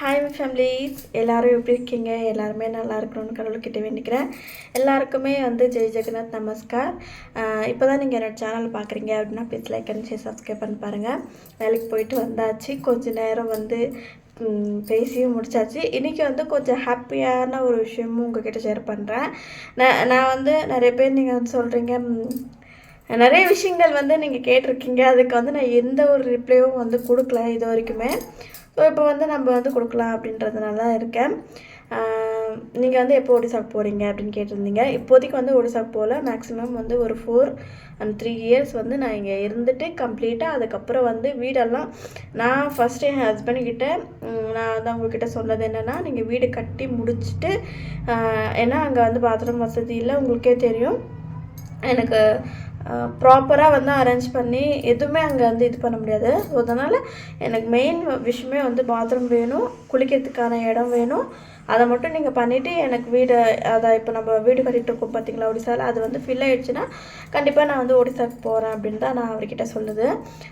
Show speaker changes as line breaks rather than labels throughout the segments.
Hi families எல்லாரும் எப்படி இருக்கீங்க? எல்லாருமே நல்லா இருக்கணும்னு கடவுள்கிட்ட வேண்டிக்கிறேன். எல்லாருக்குமே வந்து ஜெய் ஜெகநாத் நமஸ்கார். இப்போ தான் நீங்கள் என்னோட சேனல் பார்க்குறீங்க அப்படின்னா please like and share subscribe பண்ணி பாருங்கள் வேலைக்கு போயிட்டு வந்தாச்சு. கொஞ்ச நேரம் வந்து பேசியும் முடிச்சாச்சு. இன்றைக்கி வந்து கொஞ்சம் ஹாப்பியான ஒரு விஷயமும் உங்ககிட்ட ஷேர் பண்ணுறேன் நான் நான் வந்து நிறைய பேர் நீங்கள் வந்து சொல்கிறீங்க நிறைய விஷயங்கள் வந்து நீங்கள் கேட்டிருக்கீங்க. அதுக்கு வந்து நான் எந்த ஒரு ரிப்ளையும் வந்து கொடுக்கல இது வரைக்குமே. ஸோ இப்போ வந்து நம்ம வந்து கொடுக்கலாம் அப்படின்றதுனால தான் இருக்கேன். நீங்கள் வந்து எப்போ ஒடிசாக்கு போகிறீங்க அப்படின்னு கேட்டிருந்தீங்க. இப்போதைக்கு வந்து ஒடிசாக்கு போகல. மேக்ஸிமம் வந்து ஒரு ஃபோர் அண்ட் த்ரீ இயர்ஸ் வந்து நான் இங்கே இருந்துட்டு கம்ப்ளீட்டாக அதுக்கப்புறம் வந்து வீடெல்லாம் நான் ஃபஸ்ட்டு என் ஹஸ்பண்ட்கிட்ட நான் வந்து அவங்கக்கிட்ட சொன்னது என்னென்னா நீங்கள் வீடு கட்டி முடிச்சுட்டு ஏன்னா அங்கே வந்து பாத்ரூம் வசதி இல்லை. உங்களுக்கே தெரியும். எனக்கு ப்ராப்பராக வந்து அரேஞ்ச் பண்ணி எதுவுமே அங்கே வந்து இது பண்ண முடியாது. ஸோ அதனால் எனக்கு மெயின் விஷயமே வந்து பாத்ரூம் வேணும் குளிக்கிறதுக்கான இடம் வேணும். அதை மட்டும் நீங்கள் பண்ணிவிட்டு எனக்கு வீடு அதை இப்போ நம்ம வீடு கட்டிட்டு இருக்கோம் பார்த்தீங்களா ஒடிசாவில் அது வந்து ஃபில் ஆகிடுச்சுன்னா கண்டிப்பாக நான் வந்து ஒடிசாக்கு போகிறேன் அப்படின்னு தான் நான் அவர்கிட்ட சொல்லுது.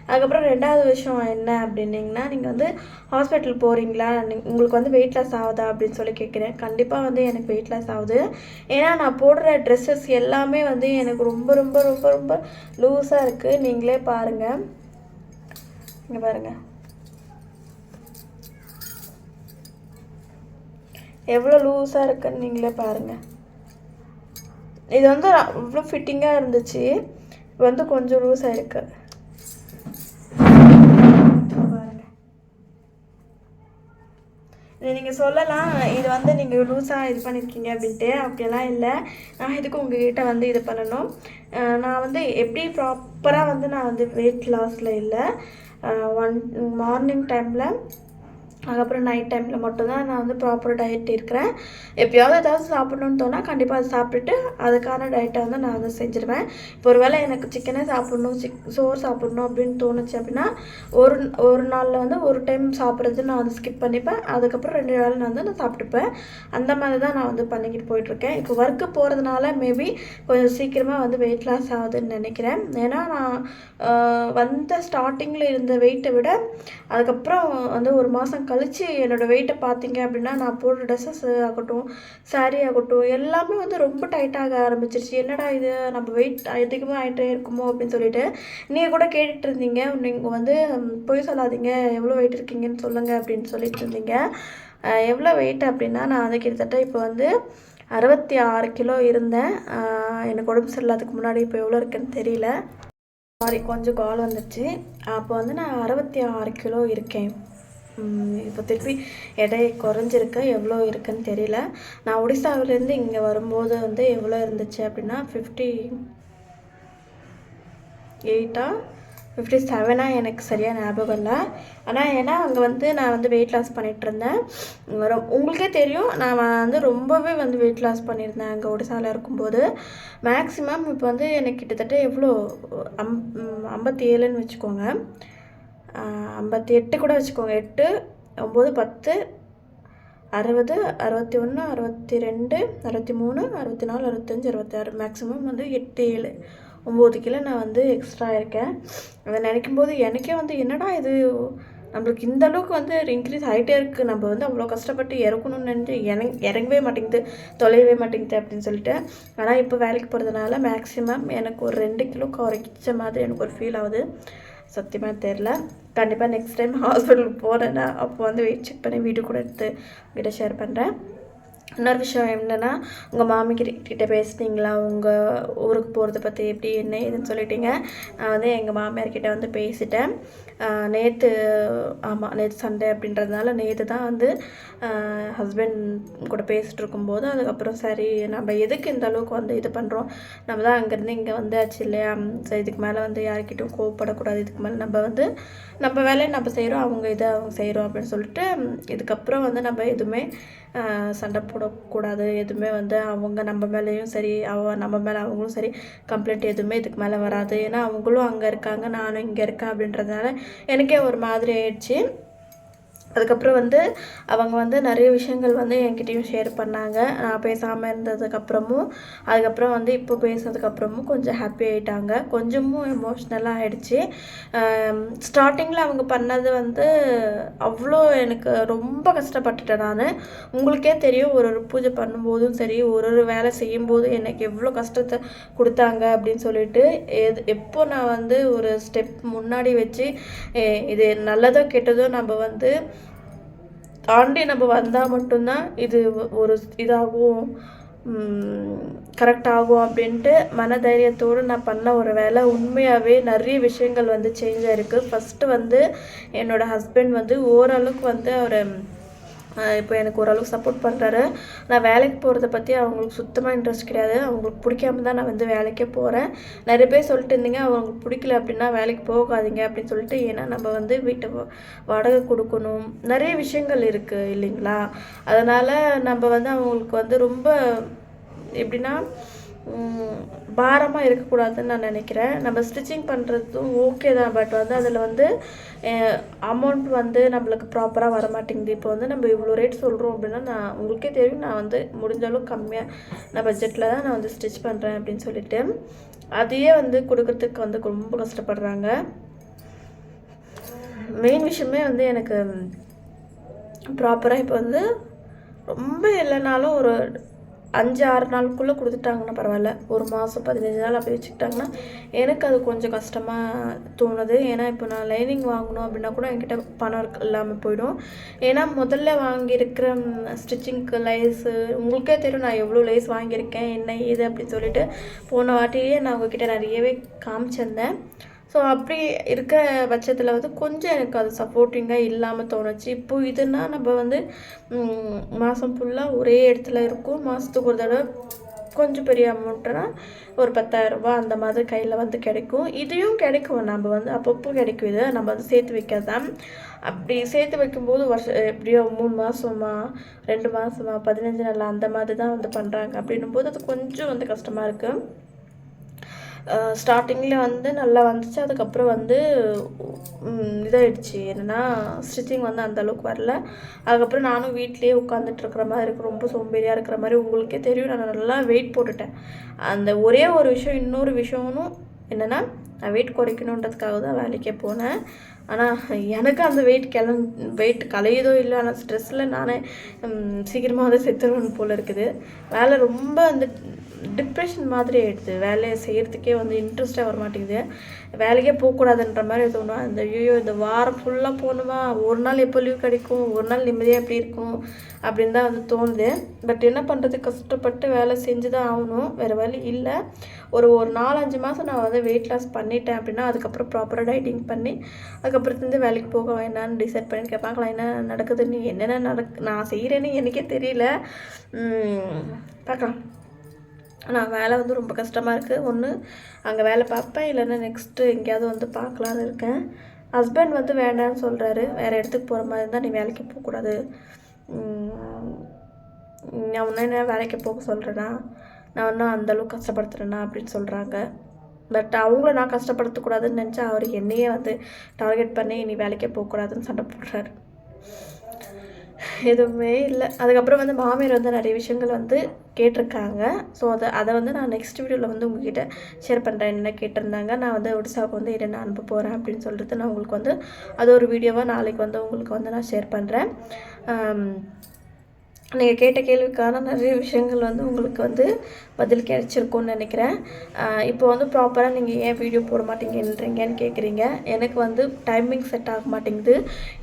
அதுக்கப்புறம் ரெண்டாவது விஷயம் என்ன அப்படின்னிங்கன்னா நீங்கள் வந்து ஹாஸ்பிட்டல் போகிறீங்களா நீ- உங்களுக்கு வந்து வெயிட் லாஸ் ஆகுதா அப்படின்னு சொல்லி கேட்குறேன். கண்டிப்பாக வந்து எனக்கு வெயிட் லாஸ் ஆகுது. ஏன்னா நான் போடுற ட்ரெஸ்ஸஸ் எல்லாமே வந்து எனக்கு ரொம்ப ரொம்ப ரொம்ப ரொம்ப லூஸாக இருக்குது நீங்களே பாருங்கள் இங்கே பாருங்கள் எவ்வளோ லூஸாக இருக்குன்னு நீங்களே பாருங்கள் இது வந்து இவ்வளோ ஃபிட்டிங்காக இருந்துச்சு. இது வந்து கொஞ்சம் லூஸ் இருக்கு. இது நீங்கள் சொல்லலாம். இது வந்து நீங்கள் லூஸாக இது பண்ணியிருக்கீங்க அப்படின்ட்டு. அப்படியெல்லாம் இல்லை. நான் இதுக்கு உங்ககிட்ட வந்து இது பண்ணணும். நான் வந்து எப்படி ப்ராப்பராக வந்து நான் வந்து வெயிட் லாஸில் இல்லை ஒன் மார்னிங் டைமில் அதுக்கப்புறம் நைட் டைமில் மட்டும்தான் நான் வந்து ப்ராப்பர் டயட் இருக்கிறேன். எப்பயாவது ஏதாவது சாப்பிட்ணுன்னு தோணால் கண்டிப்பாக அதை சாப்பிட்டுட்டு அதுக்கான டயட்டை வந்து நான் வந்து செஞ்சுருவேன். இப்போ ஒரு வேளை எனக்கு சிக்கனே சாப்பிட்ணும் சிக் சோறு சாப்பிட்ணும் அப்படின்னு தோணுச்சு அப்படின்னா ஒரு ஒரு நாளில் வந்து ஒரு டைம் சாப்பிட்றது நான் வந்து ஸ்கிப் பண்ணிப்பேன். அதுக்கப்புறம் ரெண்டு வேளை நான் வந்து நான் சாப்பிட்டுப்பேன். அந்த மாதிரி தான் நான் வந்து பண்ணிக்கிட்டு போயிட்டுருக்கேன். இப்போ ஒர்க்கு போகிறதுனால மேபி கொஞ்சம் சீக்கிரமாக வந்து வெயிட் லாஸ் ஆகுதுன்னு நினைக்கிறேன். ஏன்னா நான் வந்த ஸ்டார்டிங்கில் இருந்த வெயிட்டை விட அதுக்கப்புறம் வந்து ஒரு மாதம் கழித்து என்னோடய வெயிட்டை பார்த்தீங்க அப்படின்னா நான் போடுற ட்ரெஸ்ஸஸ் ஆகட்டும் சாரீ ஆகட்டும் எல்லாமே வந்து ரொம்ப டைட்டாக ஆரம்பிச்சிருச்சு. என்னடா இது? நம்ம வெயிட் அதிகமாக ஆகிட்டே இருக்குமோ அப்படின்னு சொல்லிட்டு நீங்கள் கூட கேட்டுட்டு இருந்தீங்க. நீங்கள் வந்து பொய் சொல்லாதீங்க. எவ்வளோ வெயிட் இருக்கீங்கன்னு சொல்லுங்கள் அப்படின்னு சொல்லிட்டு இருந்தீங்க. எவ்வளோ வெயிட் அப்படின்னா நான் வந்து கிட்டத்தட்ட இப்போ வந்து அறுபத்தி ஆறு கிலோ இருந்தேன். எனக்கு உடம்பு சரியில்லாததுக்கு முன்னாடி இப்போ எவ்வளோ இருக்குன்னு தெரியல. சாரி கொஞ்சம் கால் வந்துடுச்சு அப்போ வந்து நான் அறுபத்தி ஆறு கிலோ இருக்கேன். இப்போ திருப்பி எடை குறைஞ்சிருக்கு? எவ்வளோ இருக்குன்னு தெரியல. நான் ஒடிசாவிலேருந்து இங்கே வரும்போது வந்து எவ்வளோ இருந்துச்சு அப்படின்னா ஃபிஃப்டி எயிட்டா ஃபிஃப்டி செவனாக எனக்கு சரியாக ஞாபகம் இல்லை. ஆனால் ஏன்னா அங்கே வந்து நான் வந்து வெயிட் லாஸ் பண்ணிகிட்டு இருந்தேன். உங்களுக்கே தெரியும் நான் வந்து ரொம்பவே வந்து வெயிட் லாஸ் பண்ணியிருந்தேன் அங்கே ஒடிசாவில் இருக்கும்போது. மேக்ஸிமம் இப்போ வந்து எனக்கு கிட்டத்தட்ட எவ்வளோ அம் ஐம்பத்தி ஏழுன்னு வச்சுக்கோங்க. ஐம்பத்தி எட்டு கூட வச்சுக்கோங்க. எட்டு ஒம்பது பத்து அறுபது அறுபத்தி ஒன்று அறுபத்தி ரெண்டு அறுபத்தி மூணு அறுபத்தி நாலு அறுபத்தஞ்சு அறுபத்தாறு மேக்ஸிமம் வந்து எட்டு ஏழு. ஒம்பது கிலோ நான் வந்து எக்ஸ்ட்ரா இருக்கேன். அதை நினைக்கும் போது எனக்கே வந்து என்னடா இது? நம்மளுக்கு இந்த அளவுக்கு வந்து இன்க்ரீஸ் ஆகிட்டே இருக்குது நம்ம வந்து அவ்வளோ கஷ்டப்பட்டு இறக்கணும்னு நினச்சி இறங் இறங்கவே மாட்டேங்குது. தொலையவே மாட்டேங்குது அப்படின்னு சொல்லிட்டு. ஆனால் இப்போ வேலைக்கு போகிறதுனால மேக்ஸிமம் எனக்கு ஒரு ரெண்டு கிலோ குறைச்ச மாதிரி எனக்கு ஒரு ஃபீல் ஆகுது. சத்தியமாக தெரில. கண்டிப்பாக நெக்ஸ்ட் டைம் ஹாஸ்பிட்டலுக்கு போகிறேன்னா அப்போ வந்து வெயிட் செக் பண்ணி வீடியோ கூட எடுத்து உங்ககிட்ட ஷேர் பண்ணுறேன் இன்னொரு விஷயம் என்னென்னா உங்கள் மாமி கிட்ட பேசுனீங்களா? உங்கள் ஊருக்கு போகிறத பற்றி எப்படி என்ன ஏதுன்னு சொல்லிட்டீங்க. நான் வந்து எங்கள் மாமியார்கிட்ட வந்து பேசிட்டேன். நேற்று ஆமாம் நேற்று சண்டே அப்படின்றதுனால நேற்று தான் வந்து ஹஸ்பண்ட் கூட பேசிகிட்டு இருக்கும்போது அதுக்கப்புறம் சரி நம்ம எதுக்கு இந்த அளவுக்கு வந்து இது பண்ணுறோம் நம்ம தான் அங்கேருந்து இங்கே வந்தாச்சு இல்லையா? சரி இதுக்கு மேலே வந்து யார்கிட்டையும் கோவப்படக்கூடாது. இதுக்கு மேலே நம்ம வந்து நம்ம வேலையை நம்ம செய்கிறோம் அவங்க இதை அவங்க செய்கிறோம் அப்படின்னு சொல்லிட்டு இதுக்கப்புறம் வந்து நம்ம எதுவுமே சண்டை போ கூடாது எதுவுமே வந்து அவங்க நம்ம மேலேயும் சரி அவ நம்ம மேலே அவங்களும் சரி கம்ப்ளைண்ட் எதுவுமே இதுக்கு மேலே வராது. ஏன்னா அவங்களும் அங்கே இருக்காங்க நானும் இங்கே இருக்கேன் அப்படின்றதுனால எனக்கே ஒரு மாதிரி ஆயிடுச்சு. அதுக்கப்புறம் வந்து அவங்க வந்து நிறைய விஷயங்கள் வந்து என்கிட்டையும் ஷேர் பண்ணாங்க. நான் பேசாமல் இருந்ததுக்கப்புறமும் அதுக்கப்புறம் வந்து இப்போ பேசுனதுக்கப்புறமும் கொஞ்சம் ஹாப்பி ஆகிட்டாங்க கொஞ்சமும் எமோஷ்னலாக ஆகிடுச்சு ஸ்டார்டிங்கில் அவங்க பண்ணது வந்து அவ்வளோ எனக்கு ரொம்ப கஷ்டப்பட்டுட்டேன் நான். உங்களுக்கே தெரியும் ஒரு ஒரு பூஜை பண்ணும்போதும் சரி ஒரு ஒரு வேலை செய்யும்போதும் எனக்கு எவ்வளோ கஷ்டத்தை கொடுத்தாங்க அப்படின்னு சொல்லிட்டு எது எப்போ நான் வந்து ஒரு ஸ்டெப் முன்னாடி வச்சு இது நல்லதோ கெட்டதோ நம்ம வந்து தாண்டி நம்ம வந்தால் மட்டும்தான் இது ஒரு இதாகும் கரெக்ட் ஆகும் அப்படின்ட்டு மனதைரியத்தோடு நான் பண்ண ஒரு வேலை. உண்மையாகவே நிறைய விஷயங்கள் வந்து சேஞ்ச் ஆகிருக்கு ஃபஸ்ட்டு வந்து என்னோடய ஹஸ்பண்ட் வந்து ஓரளவுக்கு வந்து அவர் இப்போ எனக்கு ஓரளவுக்கு சப்போர்ட் பண்ணுறாரு நான் வேலைக்கு போகிறத பற்றி அவங்களுக்கு சுத்தமாக இன்ட்ரெஸ்ட் கிடையாது. அவங்களுக்கு பிடிக்காம தான் நான் வந்து வேலைக்கே போகிறேன் நிறைய பேர் சொல்லிட்டு இருந்தீங்க அவங்களுக்கு பிடிக்கல அப்படின்னா வேலைக்கு போகாதீங்க அப்படின்னு சொல்லிட்டு ஏன்னா நம்ம வந்து வீட்டை வாடகை கொடுக்கணும். நிறைய விஷயங்கள் இருக்குது இல்லைங்களா? அதனால் நம்ம வந்து அவங்களுக்கு வந்து ரொம்ப எப்படின்னா பாரமாக இருக்கக்கூடாதுன்னு நான் நினைக்கிறேன். நம்ம ஸ்டிச்சிங் பண்ணுறதும் ஓகே தான். பட் வந்து அதில் வந்து அமௌண்ட் வந்து நம்மளுக்கு ப்ராப்பராக வர மாட்டேங்குது இப்போ வந்து நம்ம இவ்வளோ ரேட் சொல்கிறோம் அப்படின்னா நான் உங்களுக்கே தெரியும். நான் வந்து முடிஞ்ச அளவுக்கு கம்மியாக நான் பட்ஜெட்டில் தான் நான் வந்து ஸ்டிச் பண்ணுறேன் அப்படின்னு சொல்லிட்டு. அதையே வந்து கொடுக்கறதுக்கு வந்து ரொம்ப கஷ்டப்படுறாங்க. மெயின் விஷயமே வந்து எனக்கு ப்ராப்பராக இப்போ வந்து ரொம்ப இல்லைனாலும் ஒரு அஞ்சு ஆறு நாளுக்குள்ளே கொடுத்துட்டாங்கன்னா பரவாயில்ல. ஒரு மாதம் பதினஞ்சு நாள் அப்படி வச்சுக்கிட்டாங்கன்னா எனக்கு அது கொஞ்சம் கஷ்டமாக தோணுது. ஏன்னா இப்போ நான் லைனிங் வாங்கணும் அப்படின்னா கூட என்கிட்ட பணம் இருக்க- இல்லாமல் போயிடும். ஏன்னா முதல்ல வாங்கியிருக்கிற ஸ்டிச்சிங்க்கு லைஸு உங்களுக்கே தெரியும் நான் எவ்வளோ லைஸ் வாங்கியிருக்கேன் என்ன ஏது அப்படின்னு சொல்லிட்டு போன வாட்டியே நான் உங்ககிட்ட நிறையவே காமிச்சிருந்தேன். ஸோ அப்படி இருக்க பட்சத்தில் வந்து கொஞ்சம் எனக்கு அது சப்போர்ட்டிங்காக இல்லாமல் தோணுச்சு. இப்போ இதுனா நம்ம வந்து மாதம் ஃபுல்லாக ஒரே இடத்துல இருக்கும். மாதத்துக்கு ஒரு தடவை கொஞ்சம் பெரிய அமௌண்ட்டுனா ஒரு பத்தாயிரரூபா அந்த மாதிரி கையில் வந்து கிடைக்கும். இதையும் கிடைக்கும். நம்ம வந்து அப்பப்போ கிடைக்கும். இதை நம்ம வந்து சேர்த்து வைக்காதான் அப்படி சேர்த்து வைக்கும்போது வருஷம் எப்படியோ மூணு மாதமா ரெண்டு மாதமா பதினஞ்சு நாள் அந்த மாதிரி தான் வந்து பண்ணுறாங்க அப்படின்னும் போது அது கொஞ்சம் வந்து கஷ்டமாக இருக்குது ஸ்டார்டிங்கில் வந்து நல்லா வந்துச்சு. அதுக்கப்புறம் வந்து இதாகிடுச்சு இதாயிடுச்சு. என்னென்னா ஸ்டிச்சிங் வந்து அந்த அளவுக்கு வரல. அதுக்கப்புறம் நானும் வீட்டிலேயே உட்காந்துட்டு இருக்கிற மாதிரி இருக்கு. ரொம்ப சோம்பேறியாக இருக்கிற மாதிரி உங்களுக்கே தெரியும். நான் நல்லா வெயிட் போட்டுட்டேன். அந்த ஒரே ஒரு விஷயம் இன்னொரு விஷயமும் என்னென்னா நான் வெயிட் குறைக்கணுன்றதுக்காக தான் வேலைக்கே போனேன். ஆனால் எனக்கு அந்த வெயிட் கிளம் வெயிட் கலையுதோ இல்லை ஆனால் ஸ்ட்ரெஸ்ஸில் நானே சீக்கிரமாக வந்து செத்துருவேன் போல் இருக்குது. வேலை ரொம்ப அந்த டிப்ரெஷன் மாதிரி ஆகிடுது வேலையை செய்கிறதுக்கே வந்து இன்ட்ரெஸ்டாக வர மாட்டேங்குது வேலைக்கே போகக்கூடாதுன்ற மாதிரி தோணும் அந்த ஐயோ இந்த வாரம் ஃபுல்லாக போகணுமா? ஒரு நாள் எப்போ லீவ் கிடைக்கும்? ஒரு நாள் நிம்மதியாக எப்படி இருக்கும்? அப்படின்னு தான் வந்து தோணுது. பட் என்ன பண்ணுறது கஷ்டப்பட்டு வேலை செஞ்சு தான் ஆகணும். வேறு வழி இல்லை. ஒரு ஒரு நாலஞ்சு மாதம் நான் வந்து வெயிட் லாஸ் பண்ணிட்டேன் அப்படின்னா அதுக்கப்புறம் ப்ராப்பராக டைட்டிங் பண்ணி அதுக்கப்புறத்துலேருந்து வேலைக்கு போக வேணான்னு டிசைட் பண்ணி கேட்பாங்களா என்ன நடக்குதுன்னு? என்னென்ன நடக் நான் செய்கிறேன்னு எனக்கே தெரியல. பார்க்கலாம். ஆனால் வேலை வந்து ரொம்ப கஷ்டமாக இருக்குது ஒன்று அங்கே வேலை பார்ப்பேன். இல்லைன்னா நெக்ஸ்ட்டு எங்கேயாவது வந்து பார்க்கலான்னு இருக்கேன். ஹஸ்பண்ட் வந்து வேண்டான்னு சொல்கிறாரு வேறு இடத்துக்கு போகிற மாதிரி இருந்தால் நீ வேலைக்கு போகக்கூடாது. நான் ஒன்றும் என்ன வேலைக்கு போக சொல்கிறேன்னா நான் இன்னும் அந்தளவுக்கு கஷ்டப்படுத்துகிறேன்னா அப்படின்னு சொல்கிறாங்க பட் அவங்கள நான் கஷ்டப்படுத்தக்கூடாதுன்னு நினச்சா அவர் என்னையே வந்து டார்கெட் பண்ணி நீ வேலைக்கே போகக்கூடாதுன்னு சண்டை போடுறாரு. எதுவுமே இல்லை. அதுக்கப்புறம் வந்து மாமியார் வந்து நிறைய விஷயங்கள் வந்து கேட்டிருக்காங்க. ஸோ அதை அதை வந்து நான் நெக்ஸ்ட் வீடியோவில் வந்து உங்ககிட்ட ஷேர் பண்ணுறேன் என்ன கேட்டிருந்தாங்க? நான் வந்து ஒடிசாவுக்கு வந்து என்னென்ன அனுப்ப போகிறேன் அப்படின்னு சொல்லிட்டு நான் உங்களுக்கு வந்து அது ஒரு வீடியோவாக நாளைக்கு வந்து உங்களுக்கு வந்து நான் ஷேர் பண்ணுறேன் நீங்கள் கேட்ட கேள்விக்கான நிறைய விஷயங்கள் வந்து உங்களுக்கு வந்து பதில் கிடைச்சிருக்கும்னு நினைக்கிறேன். இப்போ வந்து ப்ராப்பராக நீங்கள் ஏன் வீடியோ போட மாட்டீங்கன்றீங்கன்னு கேட்குறீங்க எனக்கு வந்து டைமிங் செட் ஆக மாட்டேங்குது.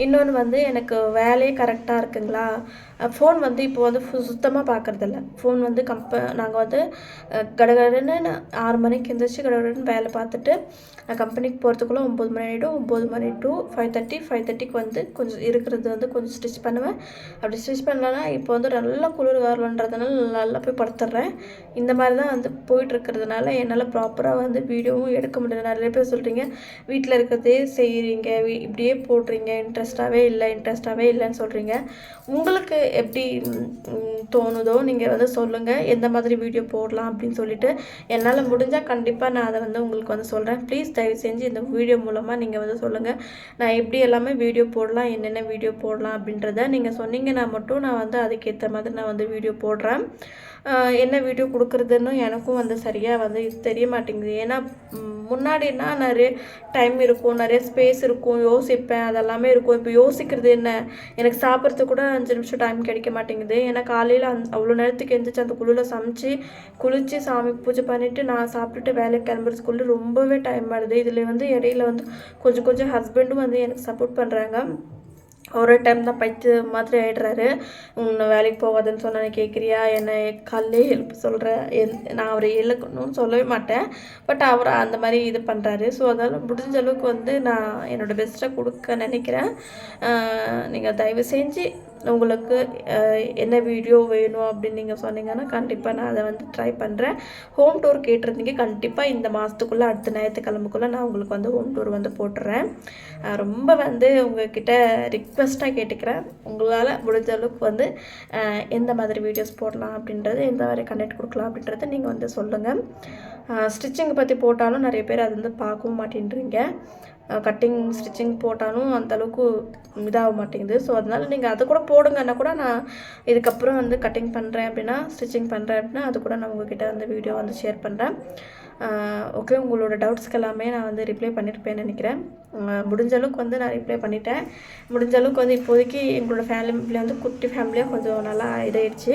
இன்னொன்று வந்து எனக்கு வேலையே கரெக்டாக இருக்குங்களா? ஃபோன் வந்து இப்போ வந்து சுத்தமாக பார்க்குறதில்ல ஃபோன் வந்து கம்ப நாங்கள் வந்து கடகடன்னு ஆறு மணிக்கு எழுந்திரிச்சு கடகடன்னு வேலை பார்த்துட்டு நான் கம்பெனிக்கு போகிறதுக்குள்ளே ஒம்பது மணி ஆகிடும் ஒம்பது மணி டு ஃபைவ் தேர்ட்டி ஃபைவ் தேர்ட்டிக்கு வந்து கொஞ்சம் இருக்கிறது வந்து கொஞ்சம் ஸ்டிச் பண்ணுவேன். அப்படி ஸ்டிச் பண்ணலன்னா இப்போ வந்து நல்லா குளிர் வரலன்றதுனால நல்லா போய் படுத்துடுறேன் இந்த மாதிரி தான் வந்து போயிட்டுருக்கிறதுனால என்னால் ப்ராப்பராக வந்து வீடியோவும் எடுக்க முடியல. நிறைய பேர் சொல்கிறீங்க வீட்டில் இருக்கிறதே செய்கிறீங்க இப்படியே போடுறீங்க இன்ட்ரெஸ்ட்டாகவே இல்லை இன்ட்ரெஸ்ட்டாகவே இல்லைன்னு சொல்கிறீங்க உங்களுக்கு எப்படி தோணுதோ நீங்கள் வந்து சொல்லுங்கள் எந்த மாதிரி வீடியோ போடலாம் அப்படின்னு சொல்லிட்டு என்னால் முடிஞ்சால் கண்டிப்பாக நான் அதை வந்து உங்களுக்கு வந்து சொல்கிறேன் ப்ளீஸ் தயவு செஞ்சு இந்த வீடியோ மூலமாக நீங்கள் வந்து சொல்லுங்கள் நான் எப்படி எல்லாமே வீடியோ போடலாம் என்னென்ன வீடியோ போடலாம் அப்படின்றத நீங்கள் சொன்னீங்கன்னா மட்டும் நான் வந்து அதுக்கேற்ற மாதிரி நான் வந்து வீடியோ போடுறேன். என்ன வீடியோ கொடுக்குறதுன்னு எனக்கும் வந்து சரியாக வந்து இது தெரிய மாட்டேங்குது. ஏன்னா முன்னாடினா நிறைய டைம் இருக்கும் நிறைய ஸ்பேஸ் இருக்கும் யோசிப்பேன் அதெல்லாமே இருக்கும். இப்போ யோசிக்கிறது என்ன? எனக்கு சாப்பிட்றதுக்கு கூட அஞ்சு நிமிஷம் டைம் கிடைக்க மாட்டேங்குது. ஏன்னா காலையில் அந் அவ்வளோ நேரத்துக்கு எழுந்திரிச்சு அந்த குழுவில் சமைச்சு குளித்து சாமி பூஜை பண்ணிவிட்டு நான் சாப்பிட்டுட்டு வேலைக்கு கிளம்புறதுக்குள்ளே ரொம்பவே டைம் ஆகுது. இதில் வந்து இடையில வந்து கொஞ்சம் கொஞ்சம் ஹஸ்பண்டும் வந்து எனக்கு சப்போர்ட் பண்ணுறாங்க ஒரு டைம் தான் பைத்து மாதிரி ஆயிடுறாரு. உன்னை வேலைக்கு போகாதுன்னு சொன்ன கேட்குறியா என்னை காலையிலே ஹெல்ப் சொல்கிற எல் நான் அவரை இழுக்கணும்னு சொல்லவே மாட்டேன். பட் அவர் அந்த மாதிரி இது பண்ணுறாரு ஸோ அதனால் முடிஞ்ச அளவுக்கு வந்து நான் என்னோடய பெஸ்ட்டை கொடுக்க நினைக்கிறேன். நீங்கள் தயவு செஞ்சு உங்களுக்கு என்ன வீடியோ வேணும் அப்படின்னு நீங்கள் சொன்னீங்கன்னா கண்டிப்பாக நான் அதை வந்து ட்ரை பண்ணுறேன் ஹோம் டூர் கேட்டிருந்தீங்க கண்டிப்பாக இந்த மாதத்துக்குள்ளே அடுத்த ஞாயிற்றுக்கிழமைக்குள்ளே நான் உங்களுக்கு வந்து ஹோம் டூர் வந்து போட்டுறேன். ரொம்ப வந்து உங்ககிட்ட ரிக்வெஸ்ட்டாக கேட்டுக்கிறேன். உங்களால் முடிஞ்ச அளவுக்கு வந்து எந்த மாதிரி வீடியோஸ் போடலாம் அப்படின்றது எந்த மாதிரி கண்டெக்ட் கொடுக்கலாம் அப்படின்றத நீங்கள் வந்து சொல்லுங்கள் ஸ்டிச்சிங் பற்றி போட்டாலும் நிறைய பேர் அது வந்து பார்க்கவும் மாட்டேன்றீங்க. கட்டிங் ஸ்டிச்சிங் போட்டாலும் அந்தளவுக்கு இதாக மாட்டேங்குது. ஸோ அதனால் நீங்கள் அதை கூட போடுங்கன்னா கூட நான் இதுக்கப்புறம் வந்து கட்டிங் பண்ணுறேன் அப்படின்னா ஸ்டிச்சிங் பண்ணுறேன் அப்படின்னா அது கூட நான் உங்ககிட்ட வந்து வீடியோ வந்து ஷேர் பண்ணுறேன் ஓகே உங்களோட டவுட்ஸ்க்கு எல்லாமே நான் வந்து ரிப்ளை பண்ணியிருப்பேன்னு நினைக்கிறேன். முடிஞ்ச அளவுக்கு வந்து நான் ரிப்ளை பண்ணிட்டேன். முடிஞ்ச அளவுக்கு வந்து இப்போதைக்கு எங்களோட ஃபேமிலி வந்து குட்டி ஃபேமிலியாக கொஞ்சம் நல்லா இதாயிடுச்சு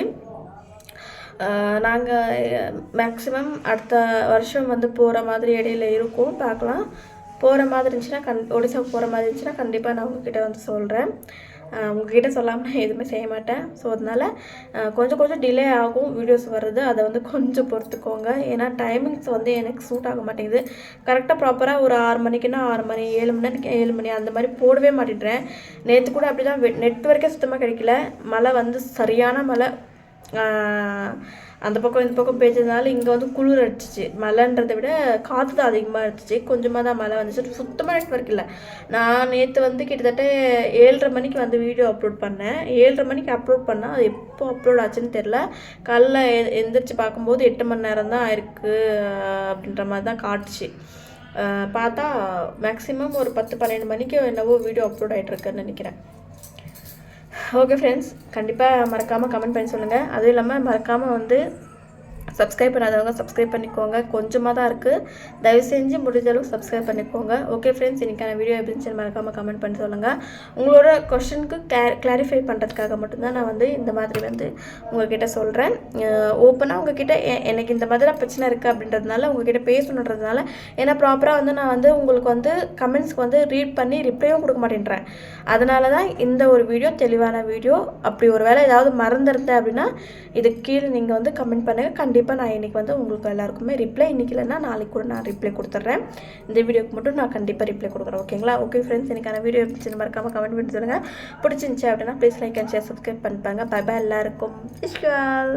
நாங்கள் மேக்ஸிமம் அடுத்த வருஷம் வந்து போகிற மாதிரி இடையில இருக்கும். பார்க்கலாம். போகிற மாதிரி இருந்துச்சுன்னா கண் ஒடிசா போகிற மாதிரி இருந்துச்சுன்னா கண்டிப்பாக நான் உங்ககிட்ட வந்து சொல்கிறேன் உங்ககிட்ட சொல்லாமல் நான் எதுவுமே செய்ய மாட்டேன். ஸோ அதனால் கொஞ்சம் கொஞ்சம் டிலே ஆகும். வீடியோஸ் வர்றது அதை வந்து கொஞ்சம் பொறுத்துக்கோங்க. ஏன்னா டைமிங்ஸ் வந்து எனக்கு சூட் ஆக மாட்டேங்குது. கரெக்டாக ப்ராப்பராக ஒரு ஆறு மணிக்குன்னா ஆறு மணி ஏழு மணிக்கு ஏழு மணி அந்த மாதிரி போடவே மாட்டேன்றேன். நேற்று கூட அப்படி தான் நெட்ஒர்க்கே சுத்தமாக கிடைக்கல. மழை வந்து சரியான மழை. அந்த பக்கம் இந்த பக்கம் பேஞ்சதுனால இங்கே வந்து குளிர் அடிச்சிச்சு. மழைன்றதை விட காற்று தான் அதிகமாக அடிச்சிச்சு. கொஞ்சமாக தான் மழை வந்துச்சு. சுத்தமாக நெட்ஒர்க் இல்லை. நான் நேற்று வந்து கிட்டத்தட்ட ஏழரை மணிக்கு வந்து வீடியோ அப்லோட் பண்ணேன். ஏழரை மணிக்கு அப்லோட் பண்ணால் அது எப்போ அப்லோட் ஆச்சுன்னு தெரில காலைல எ- எந்திரிச்சு பார்க்கும்போது எட்டு மணி நேரம் தான் ஆயிருக்கு அப்படின்ற மாதிரி தான் காட்டுச்சு. பார்த்தா மேக்ஸிமம் ஒரு பத்து பன்னெண்டு மணிக்கு என்னவோ வீடியோ அப்லோட் ஆகிட்டு இருக்குன்னு நினைக்கிறேன். ஓகே ஃப்ரெண்ட்ஸ் கண்டிப்பாக மறக்காமல் கமெண்ட் பண்ணி சொல்லுங்கள் அதுவும் இல்லாமல் மறக்காமல் வந்து சப்ஸ்கிரைப் பண்ணாதவங்க சப்ஸ்கிரைப் பண்ணிக்கோங்க. கொஞ்சமாக தான் இருக்குது தயவு செஞ்சு முடிஞ்ச அளவுக்கு சப்ஸ்கிரைப் பண்ணிக்கோங்க. ஓகே ஃப்ரெண்ட்ஸ் இன்றைக்கான வீடியோ எப்படி மறக்காமல் கமெண்ட் பண்ணி சொல்லுங்கள் உங்களோட கொஷனுக்கு கே கிளாரிஃபை பண்ணுறதுக்காக மட்டும்தான் நான் வந்து இந்த மாதிரி வந்து உங்ககிட்ட சொல்கிறேன் ஓப்பனாக உங்ககிட்ட எனக்கு இந்த மாதிரி பிரச்சனை இருக்குது அப்படின்றதுனால உங்ககிட்ட பேசணுன்றதுனால ஏன்னா ப்ராப்பராக வந்து நான் வந்து உங்களுக்கு வந்து கமெண்ட்ஸ்க்கு வந்து ரீட் பண்ணி ரிப்ளையும் கொடுக்க மாட்டேன்றேன். அதனால தான் இந்த ஒரு வீடியோ தெளிவான வீடியோ அப்படி ஒரு வேளை ஏதாவது மறந்துருந்தேன் அப்படின்னா இதுக்கு கீழே நீங்கள் வந்து கமெண்ட் பண்ணுங்கள் கண்டிப்பாக நான் இன்றைக்கி வந்து உங்களுக்கு எல்லாருக்குமே ரிப்ளை இன்றைக்கி இல்லைன்னா நாளைக்கு கூட நான் ரிப்ளை கொடுத்துட்றேன். இந்த வீடியோக்கு மட்டும் நான் கண்டிப்பாக ரிப்ளை கொடுக்குறேன் ஓகேங்களா ஓகே ஃப்ரெண்ட்ஸ் எனக்கான வீடியோ பிடிச்சி மறக்காமல் கமெண்ட் பண்ணி சொல்லுங்கள் பிடிச்சிருந்துச்சி அப்படின்னா please like and share subscribe பண்ணிப்பாங்க. பை பை எல்லாருக்கும். இஷ்கால்